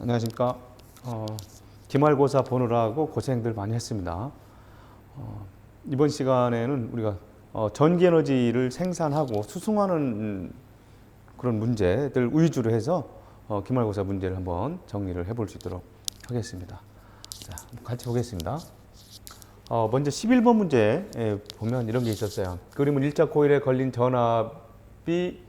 안녕하십니까. 어, 기말고사 보느라고 고생들 많이 했습니다. 어, 이번 시간에는 우리가 어, 전기 에너지를 생산하고 수송하는 음, 그런 문제들 위주로 해서 어, 기말고사 문제를 한번 정리를 해볼 수 있도록 하겠습니다. 자, 같이 보겠습니다. 어, 먼저 11번 문제에 보면 이런 게 있었어요. 그림은 일자 코일에 걸린 전압이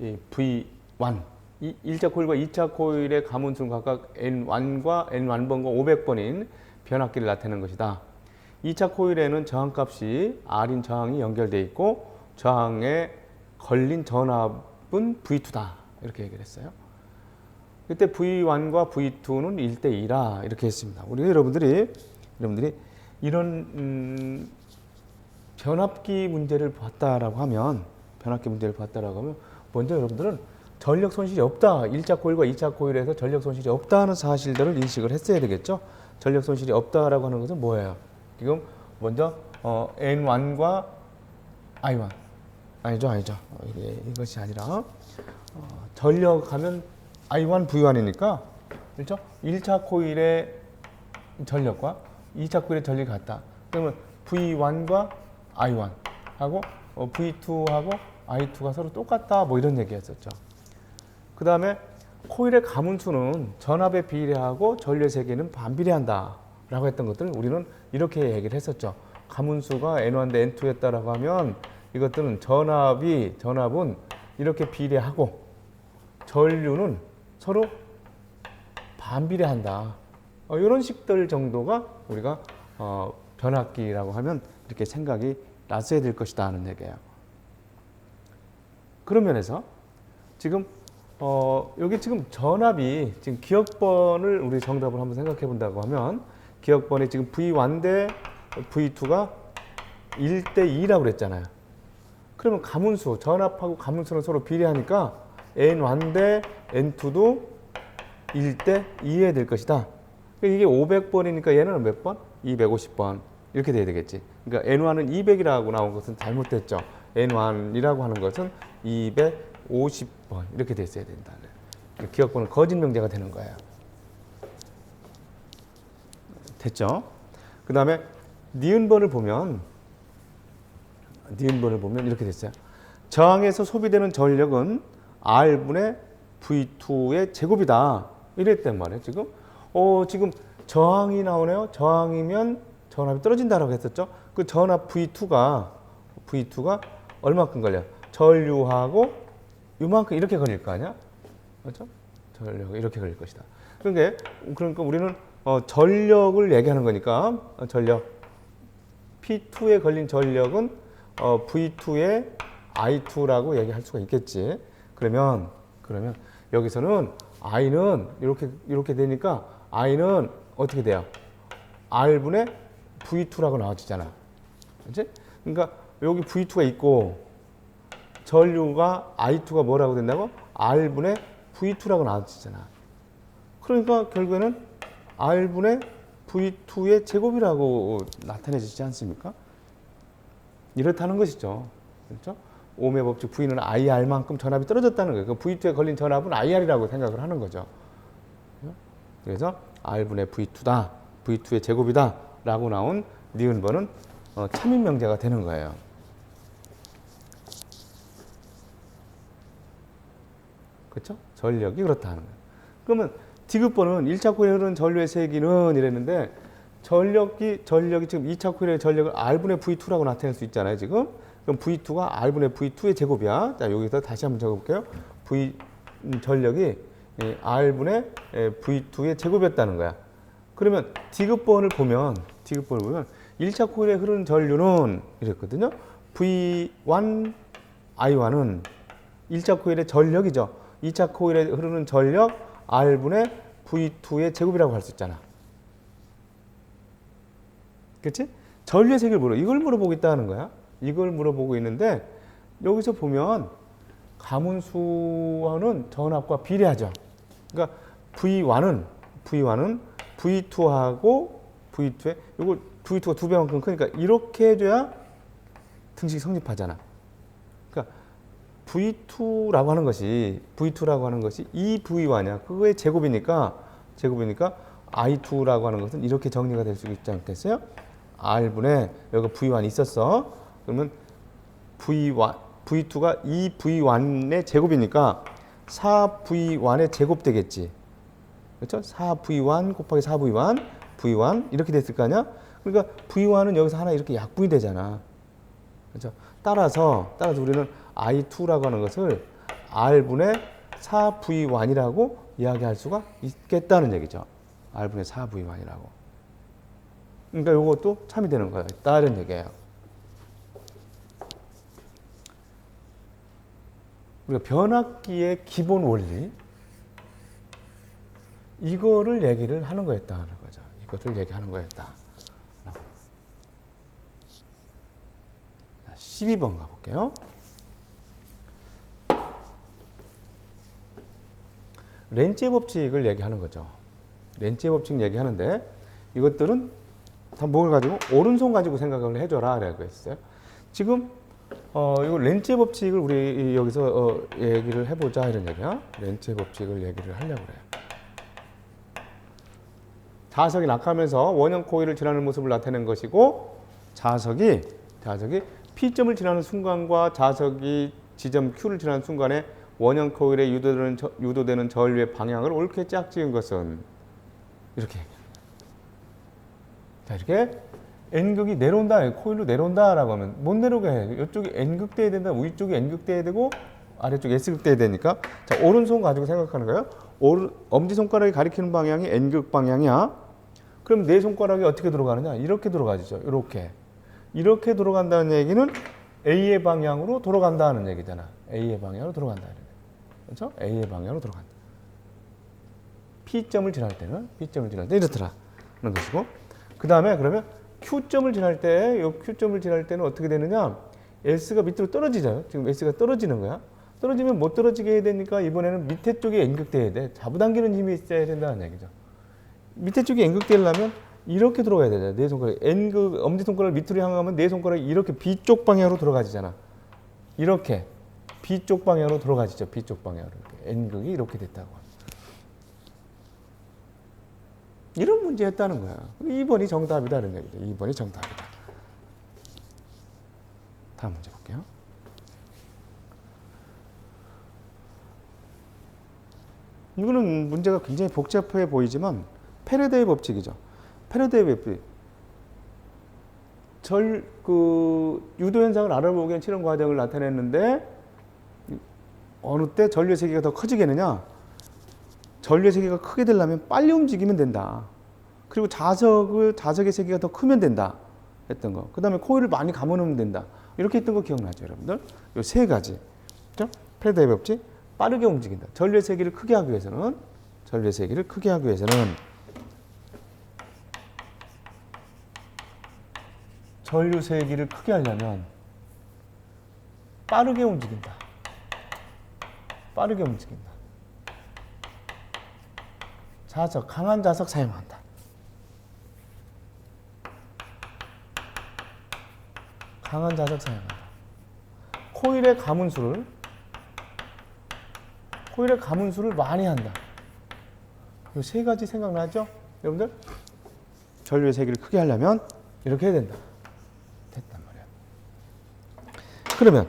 이 V1. 이 1차 코일과 2차 코일의 가문수는 각각 N1과 N1번과 500번인 변압기를 나타내는 것이다. 2차 코일에는 저항값이 R인 저항이 연결돼 있고 저항에 걸린 전압은 V2다. 이렇게 얘기를 했어요. 그때 V1과 V2는 1대 2라 이렇게 했습니다. 우리 여러분들이 여러분들이 이런 음, 변압기 문제를 봤다라고 하면 변압기 문제를 봤다라고 하면 먼저 여러분들은 전력 손실이 없다. 1차 코일과 2차 코일에서 전력 손실이 없다는 사실들을 인식을 했어야 되겠죠. 전력 손실이 없다라고 하는 것은 뭐예요? 지금 먼저 어, N1과 I1 아니죠, 아니죠. 어, 이게 이것이 아니라 어, 전력 하면 I1, V1이니까 그렇죠? 1차 코일의 전력과 2차 코일의 전력이 같다. 그러면 V1과 I1 하고 어, V2하고 I2가 서로 똑같다. 뭐 이런 얘기했었죠. 그 다음에 코일의 가문수는 전압에 비례하고 전류의 세기는 반비례한다. 라고 했던 것들을 우리는 이렇게 얘기를 했었죠. 가문수가 N1 대 N2였다라고 하면 이것들은 전압이, 전압은 이렇게 비례하고 전류는 서로 반비례한다. 어, 이런 식들 정도가 우리가 어, 변압기라고 하면 이렇게 생각이 났어야 될 것이다 하는 얘기예요. 그런 면에서 지금 어, 여기 지금 전압이 지금 기억번을 우리 정답을 한번 생각해 본다고 하면 기억번이 지금 V1 대 V2가 1대 2라고 그랬잖아요. 그러면 가문수, 전압하고 가문수는 서로 비례하니까 N1 대 N2도 1대 2에 될 것이다. 그러니까 이게 500번이니까 얘는 몇 번? 250번. 이렇게 돼야 되겠지. 그러니까 N1은 200이라고 나온 것은 잘못됐죠. N1이라고 하는 것은 250번 이렇게 됐어야 된다. 기억번은 거짓 명제가 되는 거예요. 됐죠? 그 다음에 니은번을 보면 니은번을 보면 이렇게 됐어요. 저항에서 소비되는 전력은 R분의 V2의 제곱이다. 이랬단 말이에요. 지금 어 지금 저항이 나오네요. 저항이면 전압이 떨어진다라고 했었죠. 그 전압 V2가 V2가 얼마큼 걸려? 전류하고 이만큼 이렇게 걸릴 거 아니야? 맞죠? 전력 이렇게 걸릴 것이다. 그러니까 그러니까 우리는 어, 전력을 얘기하는 거니까 어, 전력 P2에 걸린 전력은 어, V2의 I2라고 얘기할 수가 있겠지. 그러면 그러면 여기서는 I는 이렇게 이렇게 되니까 I는 어떻게 돼요? R분의 V2라고 나와지잖아. 그렇지? 그러니까 여기 V2가 있고 전류가 I2가 뭐라고 된다고? R분의 V2라고 나와지잖아. 그러니까 결국에는 R분의 V2의 제곱이라고 나타내지지 않습니까? 이렇다는 것이죠. 그렇죠? 오음의 법칙 V는 IR만큼 전압이 떨어졌다는 거예요. 그 V2에 걸린 전압은 IR이라고 생각을 하는 거죠. 그래서 R분의 V2다. V2의 제곱이다. 라고 나온 니은번은 어, 참인 명제가 되는 거예요. 그렇죠? 전력이 그렇다는 거예요. 그러면 디귿번은 1차 코일에 흐르는 전류의 세기는 이랬는데 전력이 전력이 지금 2차 코일의 전력을 R분의 V2라고 나타낼 수 있잖아요, 지금. 그럼 V2가 R분의 V2의 제곱이야. 자, 여기서 다시 한번 적어 볼게요. V 음, 전력이 이 R분의 에, V2의 제곱이었다는 거야. 그러면 디귿번을 보면 디귿번을 보면 1차 코일에 흐르는 전류는 이랬거든요. V1 I1은 1차 코일의 전력이죠. 2차 코일에 흐르는 전력 R분의 V2의 제곱이라고 할 수 있잖아. 그렇지? 전류의 세기를 물어. 이걸 물어보겠다는 거야. 이걸 물어보고 있는데 여기서 보면 가문수와는 전압과 비례하죠. 그러니까 V1은 V1은 V2하고 V2에 이거 V2가 두 배만큼 크니까 이렇게 해줘야 등식이 성립하잖아. 그러니까 V2라고 하는 것이 V2라고 하는 것이 이 V1이야. 그거의 제곱이니까 제곱이니까 I2라고 하는 것은 이렇게 정리가 될 수 있지 않겠어요? R분의 여기 V1 있었어. 그러면 V1, V2가 2V1의 제곱이니까 4V1의 제곱 되겠지. 그렇죠? 4V1 곱하기 4V1, V1 이렇게 됐을 거 아니야? 그러니까 V1은 여기서 하나 이렇게 약분이 되잖아. 그렇죠? 따라서 따라서 우리는 I2라고 하는 것을 R분의 4V1이라고 이야기할 수가 있겠다는 얘기죠. R분의 4V1이라고. 그러니까 이것도 참이 되는 거예요. 다른 얘기예요. 우리가 변압기의 기본 원리 이거를 얘기를 하는 거였다는 거죠. 이것을 얘기하는 거였다. 12번 가볼게요. 렌즈의 법칙을 얘기하는 거죠. 렌즈의 법칙 얘기하는데 이것들은 다 뭘 가지고 오른손 가지고 생각을 해줘라 라고 했어요. 지금 어 이거 렌즈의 법칙을 우리 여기서 어, 얘기를 해보자 이런 얘기야. 렌즈의 법칙을 얘기를 하려고 그래요. 자석이 낙하면서 원형 코일을 지나는 모습을 나타내는 것이고 자석이 자석이 P점을 지나는 순간과 자석이 지점 Q를 지나는 순간에 원형 코일에 유도되는, 저- 유도되는 전류의 방향을 옳게 짝지은 것은 이렇게. 자 이렇게 N극이 내려온다 코일로 내려온다라고 하면 못 내려오게 해. 이쪽이 N극 돼야 된다 위쪽이 N극 돼야 되고 아래쪽이 S극 돼야 되니까. 자 오른손 가지고 생각하는 거예요. 오른, 엄지손가락이 가리키는 방향이 N극 방향이야. 그럼 내 손가락이 어떻게 들어가느냐? 이렇게 들어가지죠. 이렇게. 이렇게 돌아간다는 얘기는 A의 방향으로 돌아간다는 얘기잖아. A의 방향으로 돌아간다는. 그렇죠? A의 방향으로 돌아간다. P점을 지날 때는 P점을 지날 때 이렇더라는 것이고 그 다음에 그러면 Q점을 지날 때, 요 Q점을 지날 때는 어떻게 되느냐? S가 밑으로 떨어지잖아요. 지금 S가 떨어지는 거야. 떨어지면 못 떨어지게 해야 되니까 이번에는 밑에 쪽에 N극돼야 돼. 잡아당기는 힘이 있어야 된다는 얘기죠. 밑에 쪽이 N극되려면 이렇게 들어가야 되잖아. 내 손가락. N극, 엄지손가락을 밑으로 향하면 내 손가락이 이렇게 B쪽 방향으로 들어가지잖아. 이렇게. B쪽 방향으로 들어가지죠. B쪽 방향으로. N극이 이렇게 됐다고. 이런 문제였다는 거야. 2번이 정답이다는 얘기죠. 2번이 정답이다. 다음 문제 볼게요. 이거는 문제가 굉장히 복잡해 보이지만 페레데의 법칙이죠. 페레데의 법칙. 절, 그, 유도 현상을 알아보기 위한 실험 과정을 나타냈는데, 어느 때 전류의 세기가 더 커지겠느냐? 전류의 세기가 크게 되려면 빨리 움직이면 된다. 그리고 자석을, 자석의 세기가 더 크면 된다. 했던 거. 그 다음에 코일을 많이 감아 놓으면 된다. 이렇게 했던 거 기억나죠, 여러분들? 요 세 가지. 그죠? 페레데의 법칙. 빠르게 움직인다. 전류의 세기를 크게 하기 위해서는, 전류의 세기를 크게 하기 위해서는, 전류 세기를 크게 하려면 빠르게 움직인다. 빠르게 움직인다. 자석, 강한 자석 사용한다. 강한 자석 사용한다. 코일의 가문수를 코일의 가문수를 많이 한다. 이 세 가지 생각나죠? 여러분들? 전류의 세기를 크게 하려면 이렇게 해야 된다. 됐단 말이야. 그러면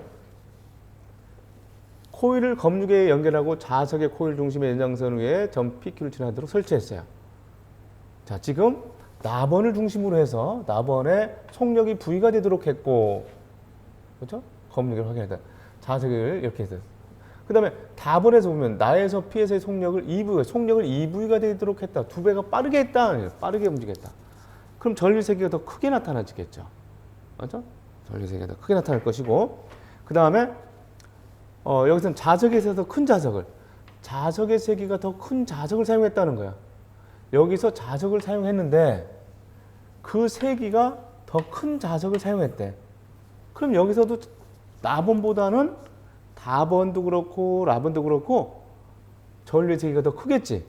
코일을 검육에 연결하고 자석의 코일 중심의 연장선 위에 점 PQ를 지나도록 설치했어요. 자, 지금 나번을 중심으로 해서 나번의 속력이 V가 되도록 했고, 그렇죠? 검육을 확인했다. 자석을 이렇게 했어요. 그 다음에 다번에서 보면 나에서 P에서의 속력을 2V, 속력을 2V가 되도록 했다. 두 배가 빠르게 했다. 빠르게 움직였다. 그럼 전류 세기가 더 크게 나타나지겠죠. 맞죠? 전류 세기가 더 크게 나타날 것이고, 그 다음에 어, 여기서는 자석에 있어서 큰 자석을, 자석의 세기가 더 큰 자석을 사용했다는 거야. 여기서 자석을 사용했는데 그 세기가 더 큰 자석을 사용했대. 그럼 여기서도 나번보다는 다번도 그렇고 라번도 그렇고 전류의 세기가 더 크겠지.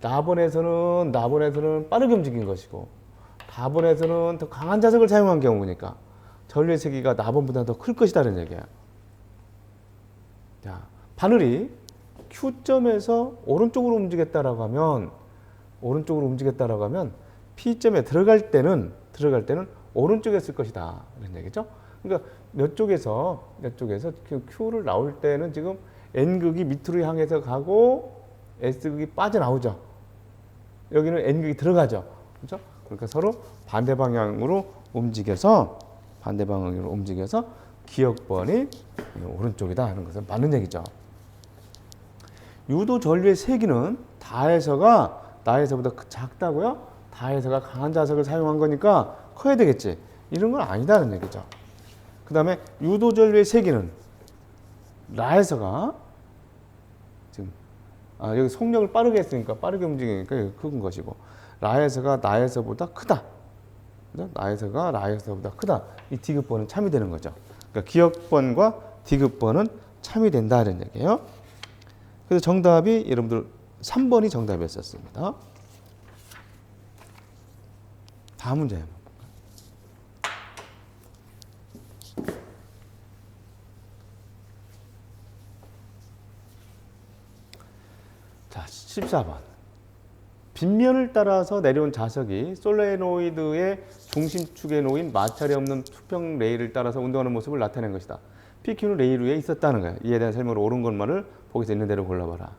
나번에서는 나번에서는 빠르게 움직인 것이고 다번에서는 더 강한 자석을 사용한 경우니까 전류의 세기가 나번보다 더 클 것이다는 얘기야. 자, 바늘이 Q점에서 오른쪽으로 움직였다라고 하면 오른쪽으로 움직였다라고 하면 P점에 들어갈 때는 들어갈 때는 오른쪽에 쓸 것이다 이런 얘기죠. 그러니까 몇 쪽에서 몇 쪽에서 그 Q를 나올 때는 지금 N극이 밑으로 향해서 가고 S극이 빠져나오죠. 여기는 N극이 들어가죠. 그렇죠? 그러니까 서로 반대 방향으로 움직여서 반대 방향으로 움직여서 기억번이 오른쪽이다 하는 것은 맞는 얘기죠. 유도 전류의 세기는 다에서가 나에서보다 크- 작다고요? 다에서가 강한 자석을 사용한 거니까 커야 되겠지. 이런 건 아니다는 얘기죠. 그 다음에 유도 전류의 세기는 라에서가 지금 아 여기 속력을 빠르게 했으니까 빠르게 움직이니까 큰 것이고 라에서가 나에서보다 크다. 나에서가 라에서보다 크다. 이 디귿번은 참이 되는 거죠. 그러니까 기억번과 디귿번은 참이 된다는 얘기예요. 그래서 정답이 여러분들 3번이 정답이었었습니다. 다음 문제? 자, 14번. 빗면을 따라서 내려온 자석이 솔레노이드의 중심축에 놓인 마찰이 없는 수평 레일을 따라서 운동하는 모습을 나타낸 것이다. PQ는 레일 위에 있었다는 거야. 이에 대한 설명을 옳은 것만을 보기서 있는 대로 골라봐라.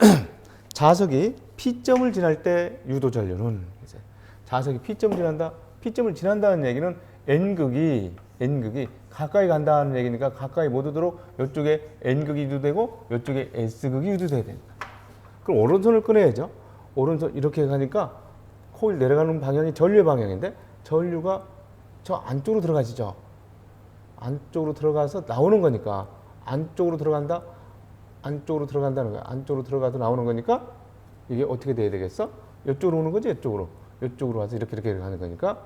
자석이 P점을 지날 때 유도 전류는 이제 자석이 P점을 지난다. P점을 지난다는 얘기는 N극이 N극이 가까이 간다는 얘기니까 가까이 못 오도록 이쪽에 N극이 유도되고 이쪽에 S극이 유도돼야 된다. 그럼 오른손을 꺼내야죠. 오른손 이렇게 가니까 코일 내려가는 방향이 전류의 방향인데 전류가 저 안쪽으로 들어가시죠. 안쪽으로 들어가서 나오는 거니까 안쪽으로 들어간다. 안쪽으로 들어간다는 거야. 안쪽으로 들어가도 나오는 거니까 이게 어떻게 돼야 되겠어? 이쪽으로 오는 거지, 이쪽으로. 이쪽으로 와서 이렇게 이렇게 가는 거니까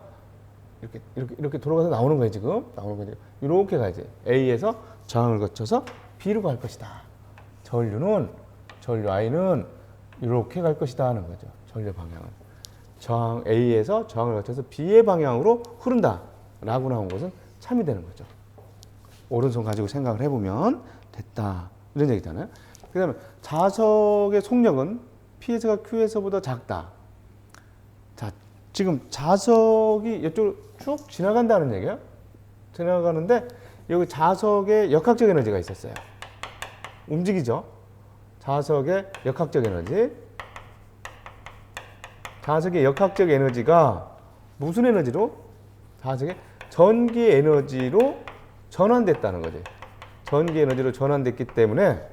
이렇게 이렇게 이렇게 돌아가서 나오는 거예요, 지금. 나오는 거지. 이렇게 가야지. A에서 저항을 거쳐서 B로 갈 것이다. 전류는 전류 I는 이렇게 갈 것이다 하는 거죠. 전류 방향은. 저항 A에서 저항을 거쳐서 B의 방향으로 흐른다 라고 나온 것은 참이 되는 거죠. 오른손 가지고 생각을 해보면 됐다 이런 얘기잖아요. 그 다음에 자석의 속력은 P에서가 Q에서보다 작다. 자 지금 자석이 이쪽으로 쭉 지나간다는 얘기예요. 지나가는데 여기 자석에 역학적 에너지가 있었어요. 움직이죠. 자석의 역학적 에너지. 자석의 역학적 에너지가 무슨 에너지로? 자석의 전기 에너지로 전환됐다는 거지. 전기 에너지로 전환됐기 때문에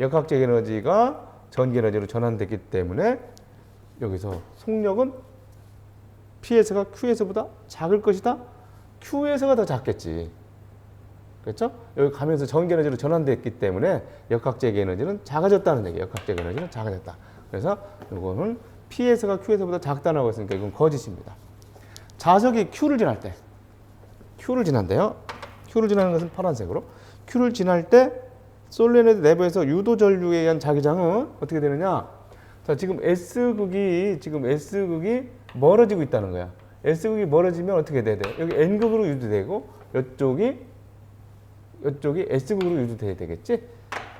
역학적 에너지가 전기 에너지로 전환됐기 때문에 여기서 속력은 P에서가 Q에서보다 작을 것이다. Q에서가 더 작겠지. 그렇죠? 여기 가면서 전기 에너지로 전환됐기 때문에 역학적 에너지는 작아졌다는 얘기예요. 역학적 에너지는 작아졌다. 그래서 이거는 P에서가 Q에서보다 작다라고 했으니까 이건 거짓입니다. 자석이 Q를 지날 때 Q를 지난대요. Q를 지나는 것은 파란색으로. Q를 지날 때 솔레노이드 내부에서 유도 전류에 의한 자기장은 어떻게 되느냐? 자, 지금 S극이 지금 S극이 멀어지고 있다는 거야. S극이 멀어지면 어떻게 돼야 돼? 여기 N극으로 유도되고 이쪽이 이쪽이 S극으로 유도돼야 되겠지?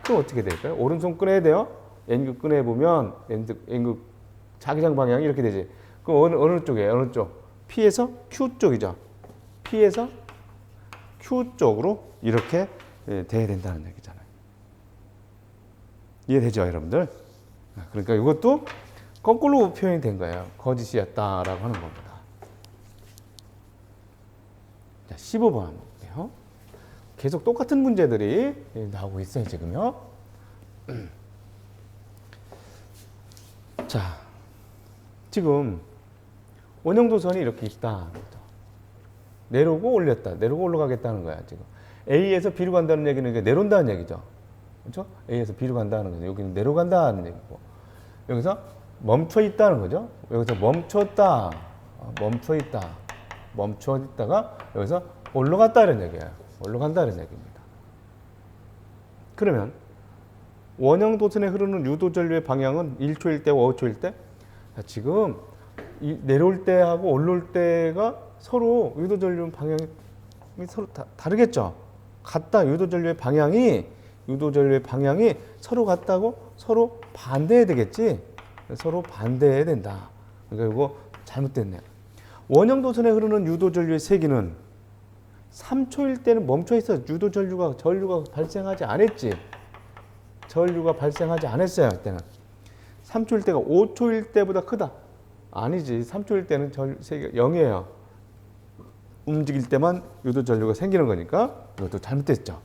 그럼 어떻게 될까요? 오른손 꺼내야 돼요. N극 꺼내 보면 N극, N극 자기장 방향이 이렇게 되지. 그럼 어느 어느 쪽이에요? 어느 쪽? P에서 Q 쪽이죠. P에서 Q 쪽으로 이렇게 예, 돼야 된다는 얘기잖아요. 이해되죠, 여러분들? 아, 그러니까 이것도 거꾸로 표현이 된 거예요. 거짓이었다라고 하는 겁니다. 자, 15번 볼게요. 계속 똑같은 문제들이 예, 나오고 있어요, 지금요. 자, 지금 원형도선이 이렇게 있다. 내려오고 올렸다. 내려오고 올라가겠다는 거야, 지금. A에서 B로 간다는 얘기는 이게 내려온다는 얘기죠. 그렇죠? A에서 B로 간다는 거죠. 여기는 내려간다는 얘기고. 여기서 멈춰 있다는 거죠. 여기서 멈췄다. 어, 멈춰 있다. 멈춰 있다가 여기서 올라갔다는 얘기예요. 올라간다는 얘기입니다. 그러면 원형 도선에 흐르는 유도 전류의 방향은 1초일 때와 5초일 때 자, 지금 이 내려올 때하고 올라올 때가 서로 유도 전류 방향이 서로 다, 다르겠죠. 같다. 유도 전류의 방향이 유도 전류의 방향이 서로 같다고 서로 반대해야 되겠지. 서로 반대해야 된다. 그러니까 이거 잘못됐네. 원형 도선에 흐르는 유도 전류의 세기는 3초일 때는 멈춰 있어. 유도 전류가 전류가 발생하지 않았지. 전류가 발생하지 않았어요. 그때는 3초일 때가 5초일 때보다 크다. 아니지. 3초일 때는 전 세기가 0이에요. 움직일 때만 유도 전류가 생기는 거니까 이것도 잘못됐죠.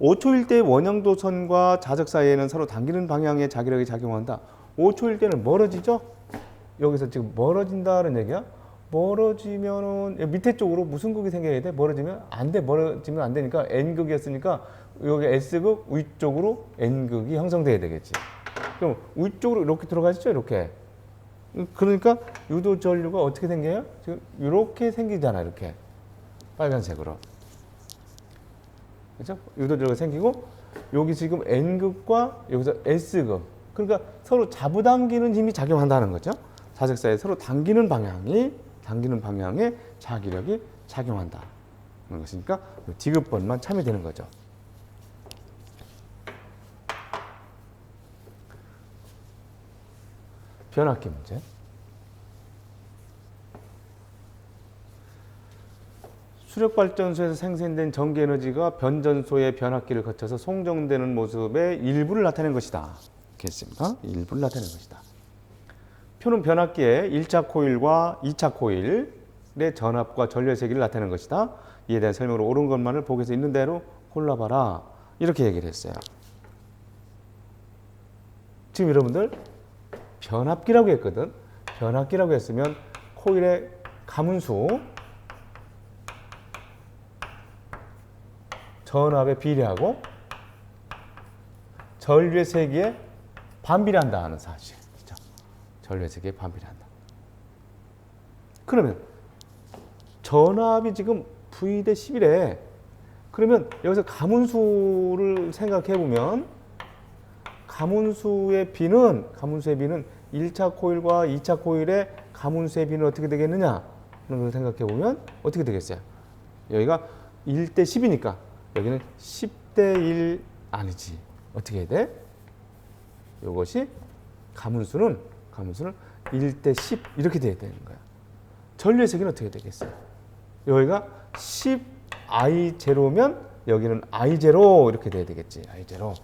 5초일 때 원형도선과 자석 사이에는 서로 당기는 방향의 자기력이 작용한다. 5초일 때는 멀어지죠? 여기서 지금 멀어진다는 얘기야? 멀어지면은 여기 밑에 쪽으로 무슨 극이 생겨야 돼? 멀어지면 안 돼. 멀어지면 안 되니까 N극이었으니까 여기 S극 위쪽으로 N극이 형성돼야 되겠지. 그럼 위쪽으로 이렇게 들어가시죠? 이렇게. 그러니까 유도 전류가 어떻게 생겨요? 지금 이렇게 생기잖아. 이렇게. 빨간색으로. 그렇죠? 유도 전류가 생기고 여기 지금 N극과 여기서 S극. 그러니까 서로 잡아당기는 힘이 작용한다는 거죠. 사이에 서로 당기는 방향이 당기는 방향에 자기력이 작용한다. 그런 것이니까 디귿번만 참여되는 거죠. 변압기 문제. 수력발전소에서 생산된 전기에너지가 변전소의 변압기를 거쳐서 송정되는 모습의 일부를 나타낸 것이다. 이렇게 했습니다. 일부를 나타낸 것이다. 표는 변압기의 1차 코일과 2차 코일의 전압과 전류의 세기를 나타내는 것이다. 이에 대한 설명을 옳은 것만을 보고서 있는 대로 골라봐라. 이렇게 얘기를 했어요. 지금 여러분들 변압기라고 했거든. 변압기라고 했으면 코일의 가문수 전압에 비례하고 전류의 세기에 반비례한다 하는 사실. 세기에 반비례한다. 그러면 전압이 지금 V 대 10이래. 그러면 여기서 가문수를 생각해 보면 가문수의 비는 가문수의 비는 1차 코일과 2차 코일의 가문수의 비는 어떻게 되겠느냐? 그런 걸 생각해 보면 어떻게 되겠어요? 여기가 1대 10이니까 여기는 10대 1 아니지. 어떻게 해야 돼? 이것이 가문수는 가문수는 1대 10 이렇게 돼야 되는 거야. 전류의 세기는 어떻게 되겠어요? 여기가 10 i 제로면 여기는 i 제로 이렇게 돼야 되겠지. i 제로.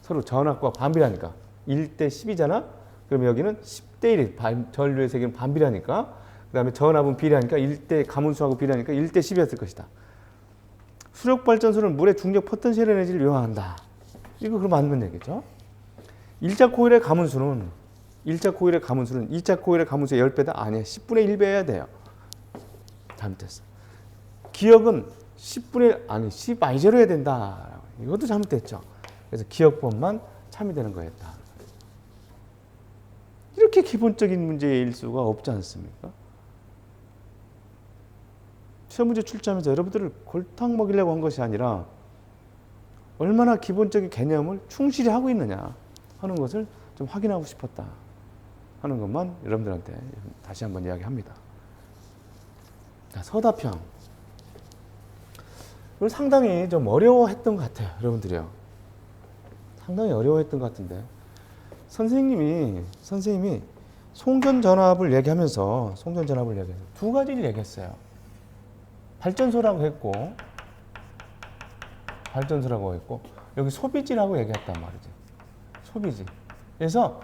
서로 전압과 반비례하니까 1대 10이잖아. 그럼 여기는 10대 1이 전류의 세기는 반비례하니까 그다음에 전압은 비례하니까 1대 가문수하고 비례하니까 1대 10이었을 것이다. 수력 발전소는 물의 중력 포텐셜 에너지를 요하한다. 이거 그럼 맞는 얘기죠. 1차 코일의 가문수는 1차 코일의 가문수는 2차 코일의 가문수의 10배다 아니야. 10분의 1배 해야 돼요. 잘못됐어. 기억은 10분의 아니 10 i0 해야 된다. 이것도 잘못됐죠. 그래서 기억법만 참여되는 거였다. 이렇게 기본적인 문제일 수가 없지 않습니까? 시험 문제 출제하면서 여러분들을 골탕 먹이려고 한 것이 아니라 얼마나 기본적인 개념을 충실히 하고 있느냐 하는 것을 좀 확인하고 싶었다 하는 것만 여러분들한테 다시 한번 이야기합니다. 자, 서다평. 상당히 좀 어려워했던 것 같아요, 여러분들이요. 상당히 어려워했던 것 같은데 선생님이 선생님이 송전 전압을 얘기하면서 송전 전압을 얘기해서 두 가지를 얘기했어요. 발전소라고 했고 발전소라고 했고 여기 소비지라고 얘기했단 말이지. 소비지. 그래서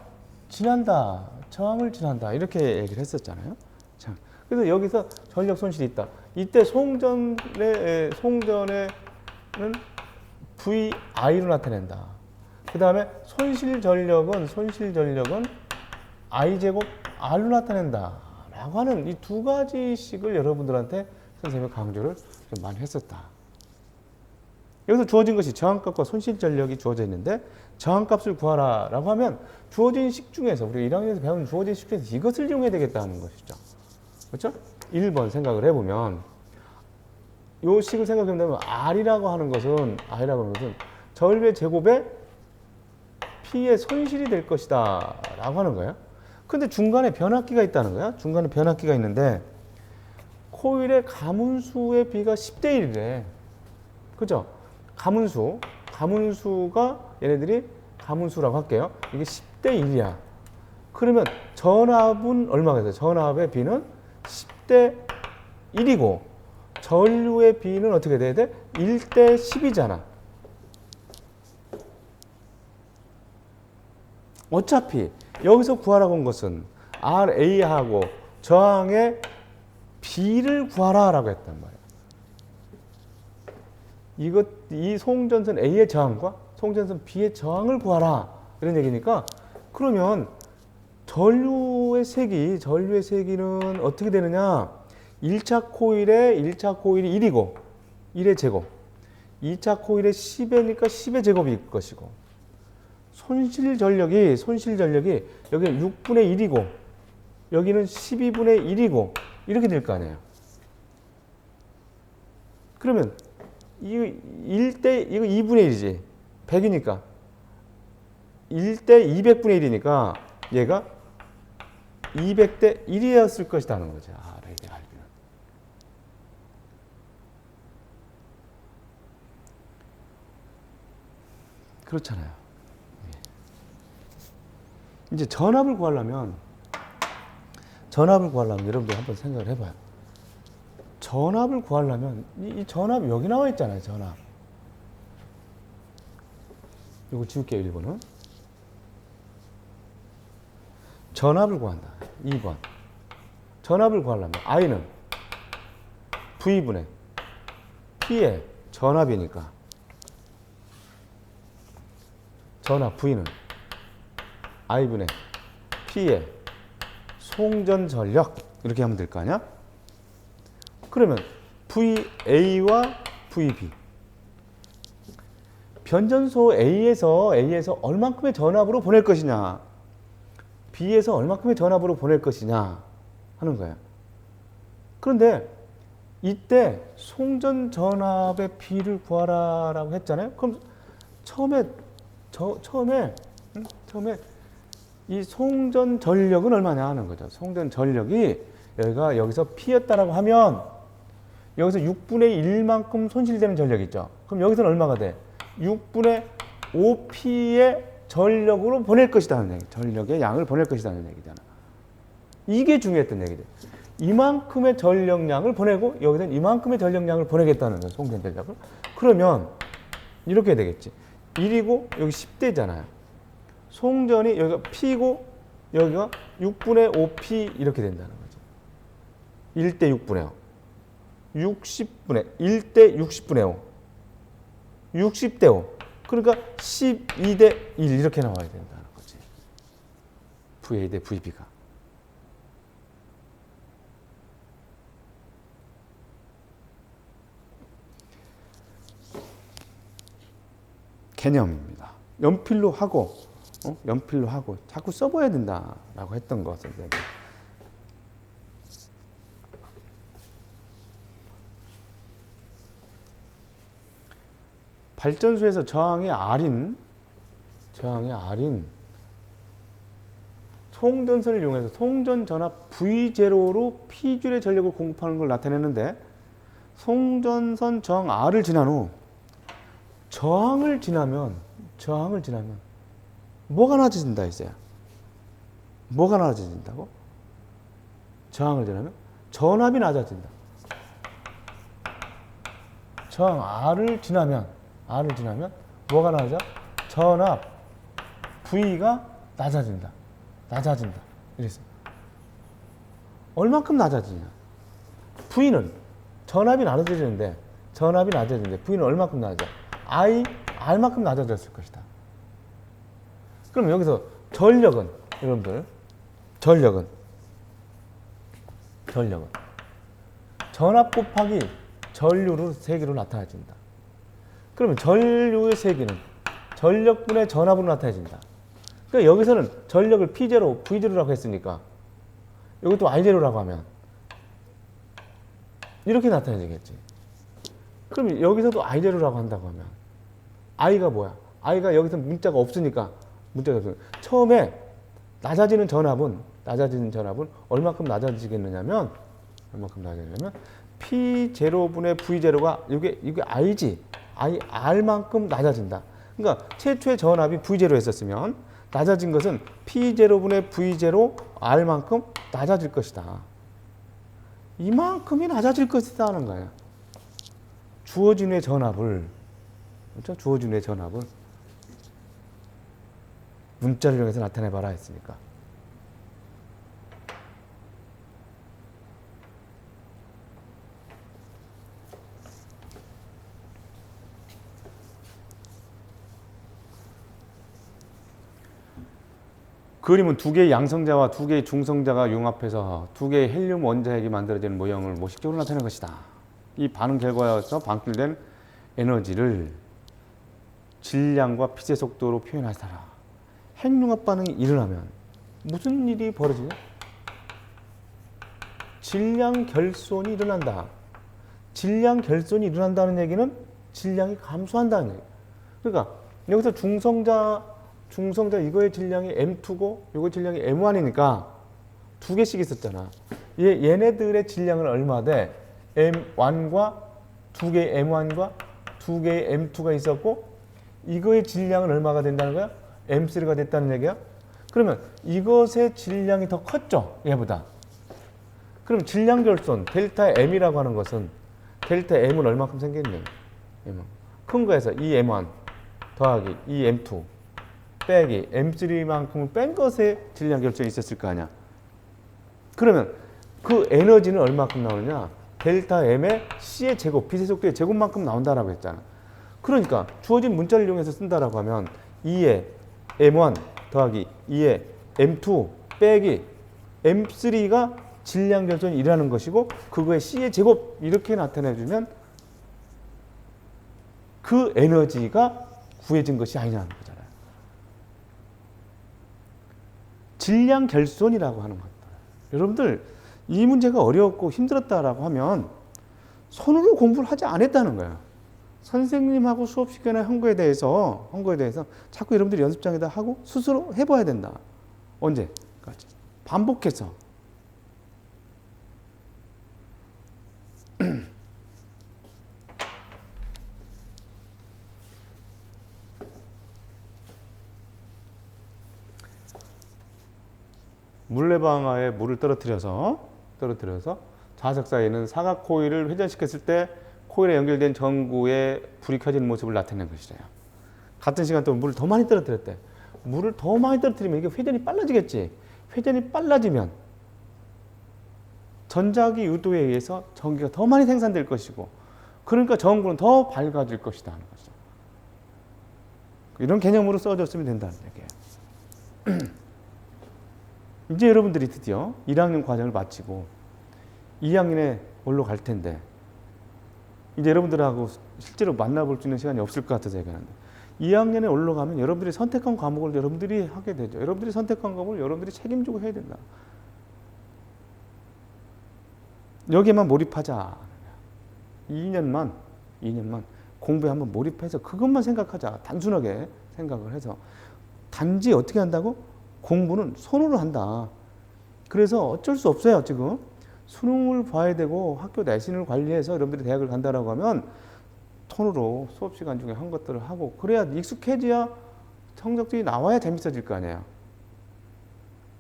지난다, 저항을 지난다 이렇게 얘기를 했었잖아요. 자, 그래서 여기서 전력 손실이 있다. 이때 송전의 송전에는 VI로 나타낸다. 그 다음에 손실 전력은 손실 전력은 I 제곱 R로 나타낸다. 라고 하는 이 두 가지씩을 여러분들한테 선생님이 강조를 좀 많이 했었다. 여기서 주어진 것이 저항값과 손실 전력이 주어져 있는데 저항값을 구하라라고 하면 주어진 식 중에서 우리 1학년에서 배운 주어진 식 중에서 이것을 이용해야 되겠다는 것이죠. 그렇죠? 1번 생각을 해보면 요 식을 생각해 보면 R이라고 하는 것은 R이라고 하는 것은 전류의 제곱에 P의 손실이 될 것이다 라고 하는 거예요. 근데 중간에 변압기가 있다는 거야. 중간에 변압기가 있는데 코일의 가문수의 비가 10대 1이래. 그죠? 가문수. 가문수가 얘네들이 가문수라고 할게요. 이게 10대 1이야. 그러면 전압은 얼마가 돼요? 전압의 B는 10대 1이고 전류의 B는 어떻게 돼야 돼? 1대 10이잖아. 어차피 여기서 구하라고 한 것은 RA하고 저항의 B를 구하라라고 했단 말이야. 이것 이 송전선 A의 저항과 송전선 B의 저항을 구하라 이런 얘기니까 그러면 전류의 색이 전류의 색이는 어떻게 되느냐? 1차 코일의 1차 코일이 1이고 1의 제곱 2차 코일의 10이니까 10의 제곱일 것이고 손실 전력이 손실 전력이 여기는 6분의 1이고 여기는 12분의 1이고 이렇게 될 거 아니에요. 그러면 이거 1대 이거 2분의 1이지. 100이니까 1대 200분의 1이니까 얘가 200대 1이었을 것이다 하는 거죠. 아, 레이드 갈비는. 그렇잖아요. 예. 이제 전압을 구하려면 전압을 구하려면 여러분들 한번 생각을 해봐요. 전압을 구하려면 이, 이 전압 여기 나와 있잖아요. 전압. 이거 지울게요. 1번은. 전압을 구한다. 2번. 전압을 구하려면 I는 V분의 P의 전압이니까 전압 V는 I분의 P의 송전 전력 이렇게 하면 될 거 아니야? 그러면 VA와 VB 변전소 A에서 A에서 얼만큼의 전압으로 보낼 것이냐 B에서 얼만큼의 전압으로 보낼 것이냐 하는 거예요. 그런데 이때 송전 전압의 B를 구하라라고 했잖아요. 그럼 처음에 저 처음에 응? 처음에 이 송전 전력은 얼마냐 하는 거죠. 송전 전력이 여기가 여기서 P였다라고 하면 여기서 6분의 1만큼 손실되는 전력이 있죠. 그럼 여기서는 얼마가 돼? 6분의 5P의 전력으로 보낼 것이다 하는 얘기. 전력의 양을 보낼 것이다 하는 얘기잖아. 이게 중요했던 얘기죠. 이만큼의 전력량을 보내고 여기서는 이만큼의 전력량을 보내겠다는 거예요. 송전 전력을. 그러면 이렇게 되겠지. 1이고 여기 10대잖아요. 송전이 여기가 P고 여기가 6분의 5P 이렇게 된다는 거죠. 1대 6분의 5. 60분의 1대 60분의 5. 60대 5. 그러니까 12대 1 이렇게 나와야 된다는 거지. VA 대 VB가. 개념입니다. 연필로 하고 어? 연필로 하고 자꾸 써봐야 된다라고 했던 것을 발전소에서 저항이 R인 저항이 R인 송전선을 이용해서 송전 전압 V0로 P줄의 전력을 공급하는 걸 나타내는데 송전선 저항 R을 지난 후 저항을 지나면 저항을 지나면 뭐가 낮아진다 이제 뭐가 낮아진다고? 저항을 지나면 전압이 낮아진다. 저항 R을 지나면 R을 지나면 뭐가 낮아? 전압 V가 낮아진다. 낮아진다. 이랬어. 얼만큼 낮아지냐? V는 전압이 낮아지는데 전압이 낮아지는데 V는 얼만큼 낮아? I R만큼 낮아졌을 것이다. 그럼 여기서 전력은 여러분들 전력은 전력은 전압 곱하기 전류로 세기로 나타나진다. 그러면 전류의 세기는 전력분의 전압으로 나타나진다. 그러니까 여기서는 전력을 P0, V0라고 했으니까 이것도 I0라고 하면 이렇게 나타나지겠지. 그럼 여기서도 I0라고 한다고 하면 I가 뭐야? I가 여기서 문자가 없으니까 문자가 없으니까 처음에 낮아지는 전압은 낮아지는 전압은 얼마큼 낮아지겠느냐면 얼마큼 낮아지냐면 P0분의 V0가 이게 이게 I지 I R만큼 낮아진다. 그러니까 최초의 전압이 V0 했었으면 낮아진 것은 P0분의 V0 R만큼 낮아질 것이다. 이만큼이 낮아질 것이다 하는 거예요. 주어진 의 전압을 그렇죠? 주어진 의 전압을 문자를 이용해서 나타내 봐라 했으니까. 그림은 두 개의 양성자와 두 개의 중성자가 융합해서 두 개의 헬륨 원자핵이 만들어지는 모형을 모식적으로 나타낸 것이다. 이 반응 결과에서 방출된 에너지를 질량과 빛의 속도로 표현하시라. 핵융합 반응이 일어나면 무슨 일이 벌어지냐? 질량 결손이 일어난다. 질량 결손이 일어난다는 얘기는 질량이 감소한다는 얘기. 그러니까 여기서 중성자 중성자 이거의 질량이 M2고 이거 질량이 M1이니까 두 개씩 있었잖아. 얘 얘네들의 질량은 얼마 돼? M1과 두 개의 M1과 두 개의 M2가 있었고 이거의 질량은 얼마가 된다는 거야? M3가 됐다는 얘기야? 그러면 이것의 질량이 더 컸죠? 얘보다. 그럼 질량 결손 델타 M이라고 하는 것은 델타 M은 얼마큼 생겼냐? 큰 거에서 이 M1 더하기 이 M2 빼기 M3만큼을 뺀 것에 질량 결정이 있었을 거 아니야. 그러면 그 에너지는 얼마큼 나오느냐? 델타 M의 C의 제곱, 빛의 속도의 제곱만큼 나온다라고 했잖아. 그러니까 주어진 문자를 이용해서 쓴다라고 하면 2의 M1 더하기 2의 M2 빼기 M3가 질량 결정이 일어나는 것이고 그거의 C의 제곱 이렇게 나타내주면 그 에너지가 구해진 것이 아니냐는 거잖아요. 질량 결손이라고 하는 것들. 여러분들 이 문제가 어려웠고 힘들었다라고 하면 손으로 공부를 하지 않았다는 거야. 선생님하고 수업 시간에 한 거에 대해서 한 거에 대해서 자꾸 여러분들이 연습장에다 하고 스스로 해봐야 된다. 언제까지? 반복해서. 물레방아에 물을 떨어뜨려서 떨어뜨려서 자석 사이에는 사각 코일을 회전시켰을 때 코일에 연결된 전구에 불이 켜지는 모습을 나타낸 것이래요. 같은 시간 동안 물을 더 많이 떨어뜨렸대. 물을 더 많이 떨어뜨리면 이게 회전이 빨라지겠지. 회전이 빨라지면 전자기 유도에 의해서 전기가 더 많이 생산될 것이고 그러니까 전구는 더 밝아질 것이다 하는 거죠. 이런 개념으로 써줬으면 된다는 얘기예요. 이제 여러분들이 드디어 1학년 과정을 마치고 2학년에 올라갈 텐데 이제 여러분들하고 실제로 만나볼 수 있는 시간이 없을 것 같아서 얘기하는데 2학년에 올라가면 여러분들이 선택한 과목을 여러분들이 하게 되죠. 여러분들이 선택한 과목을 여러분들이 책임지고 해야 된다. 여기에만 몰입하자. 2년만 2년만 공부에 한번 몰입해서 그것만 생각하자. 단순하게 생각을 해서 단지 어떻게 한다고? 공부는 손으로 한다. 그래서 어쩔 수 없어요, 지금. 수능을 봐야 되고 학교 내신을 관리해서 여러분들이 대학을 간다라고 하면 톤으로 수업 시간 중에 한 것들을 하고 그래야 익숙해져야 성적들이 나와야 재밌어질 거 아니에요.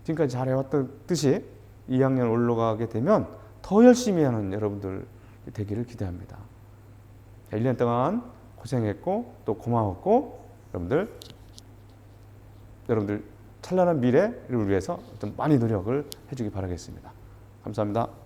지금까지 잘 해왔던 듯이 2학년 올라가게 되면 더 열심히 하는 여러분들 되기를 기대합니다. 1년 동안 고생했고 또 고마웠고 여러분들 여러분들 찬란한 미래를 위해서 좀 많이 노력을 해주기 바라겠습니다. 감사합니다.